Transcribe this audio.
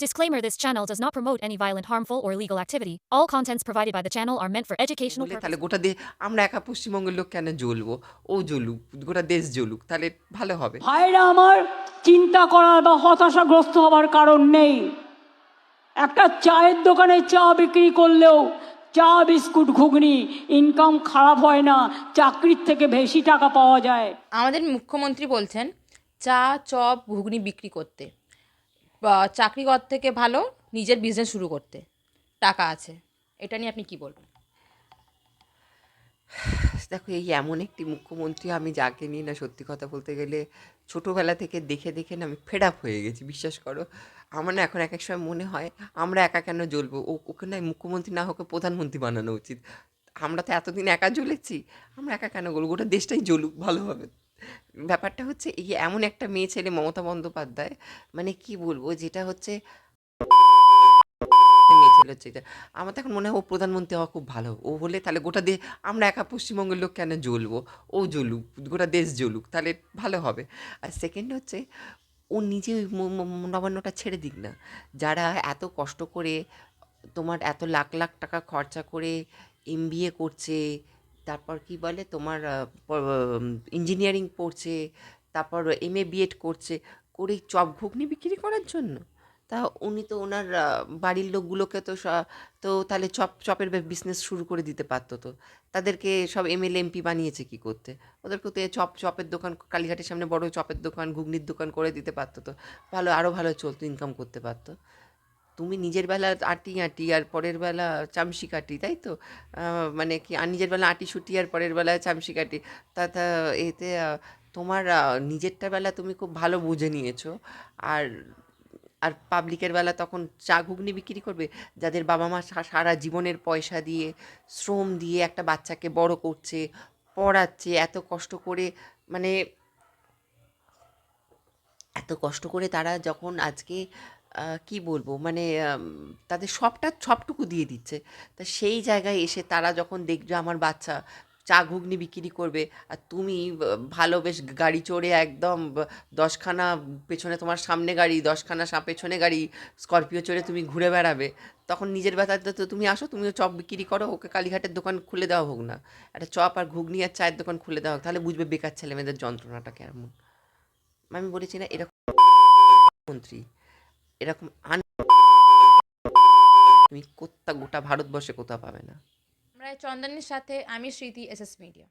Disclaimer This channel does not promote any violent, harmful, or illegal activity. All contents provided by the channel are meant for educational purposes. তাহলে গোটা দেশ আমরা একা পশ্চিমবঙ্গের লোক কেন জ্বলবো? ও জ্বলুক গোটা দেশ জ্বলুক তাহলে ভালো হবে। ভাইরা আমার চিন্তা করার বা হতাশাগ্রস্ত হবার কারণ নেই। একটা চায়ের দোকানে চা বিক্রি করলেও চা বিস্কুট ঘুগনি ইনকাম খারাপ হয় না চাকরির থেকে বেশি টাকা পাওয়া যায়। আমাদের মুখ্যমন্ত্রী বলছেন চা চপ ঘুগনি বিক্রি করতে। চাকরি কর থেকে ভালো, নিজের বিজনেস শুরু করতে। টাকা আছে। এটা নিয়ে আপনি কি বলবেন? দেখো, এই এমন একটি মুখ্যমন্ত্রী আমি যাকে নিয়ে না সত্যি কথা বলতে গেলে ছোটোবেলা থেকে দেখে দেখে না আমি ফেড আপ হয়ে গেছি, বিশ্বাস করো। আমার না এখন এক এক সময় মনে হয় আমরা একা কেন জ্বলবো? ও, ওকে না মুখ্যমন্ত্রী না হোক প্রধানমন্ত্রী বানানো উচিত। আমরা তো এতদিন একা জ্বলেছি, আমরা একা কেন জ্বলবো? গোটা দেশটাই জ্বলুক, ভালো হবে। ব্যাপারটা হচ্ছে, এই এমন একটা মেয়ে ছেলে মমতা বন্দ্যোপাধ্যায় মানে কি বলব, যেটা হচ্ছে মেয়ে ছেলে হচ্ছে এটা। আমার তো এখন মনে হয় ও প্রধানমন্ত্রী হওয়া খুব ভালো। ও হলে তাহলে গোটা দেশ আমরা একা পশ্চিমবঙ্গের লোক কেন জ্বলবো? ও জ্বলুক, গোটা দেশ জ্বলুক, তাহলে ভালো হবে। আর সেকেন্ড হচ্ছে, ও নিজে ওই নবান্নটা ছেড়ে দিক না। যারা এত কষ্ট করে তোমার এত লাখ লাখ টাকা খরচা করে এম করছে তারপর কি বলে তোমার ইঞ্জিনিয়ারিং পড়ছে, তারপর এম এ বিএড করছে, করে চপ ঘুগনি বিক্রি করার জন্য? তা উনি তো ওনার বাড়ির লোকগুলোকে তো তো তাহলে চপ, চপের বিজনেস শুরু করে দিতে পারতো তো। তাদেরকে সব এমএলএ এমপি বানিয়েছে কি করতে? ওদেরকে তো চপ, চপের দোকান কালীঘাটের সামনে বড় চপের দোকান, ঘুগনির দোকান করে দিতে পারতো তো। ভালো আরও ভালো চলতো ইনকাম করতে পারতো। তুমি নিজের বেলা আটি আটি আর পরের বেলা চামচি কাটি, তাই তো? মানে কি, আর নিজের বেলা আটি শুটি আর পরের বেলা চামচি কাটি। তা তা, এতে তোমার নিজেরটা বেলা তুমি খুব ভালো বুঝে নিয়েছো। আর আর পাবলিকের বেলা তখন চা ঘুগনি বিক্রি করবে, যাদের বাবা মা সারা জীবনের পয়সা দিয়ে, শ্রম দিয়ে একটা বাচ্চাকে বড় করছে, পড়াচ্ছে, এত কষ্ট করে মানে এত কষ্ট করে তারা যখন আজকে কি বলব? মানে তাদের সবটা, সবটুকু দিয়ে দিচ্ছে। তা সেই জায়গায় এসে তারা যখন দেখবে আমার বাচ্চা চা ঘুগনি বিক্রি করবে, আর তুমি ভালো বেশ গাড়ি চড়ে একদম দশখানা পেছনে তোমার সামনে গাড়ি, দশখানা সা- পেছনে গাড়ি, স্করপিও চড়ে তুমি ঘুরে বেড়াবে, তখন নিজের বেতাতে তো তুমি আসো, তুমিও চপ বিক্রি করো, ওকে কালীঘাটের দোকান খুলে দেওয়া হোক না। একটা চপ আর ঘুগনি আর চায়ের দোকান খুলে দেওয়া হোক, তাহলে বুঝবে বেকার ছেলে মেয়েদের যন্ত্রণাটা কেমন। আমি বলেছি না, এরকম মন্ত্রী। এরকম তুমি কোথা গোটা ভারতবর্ষে কোথাও পাবে না। আমরা চন্দনের সাথে, আমি স্মৃতি, এস এস মিডিয়া।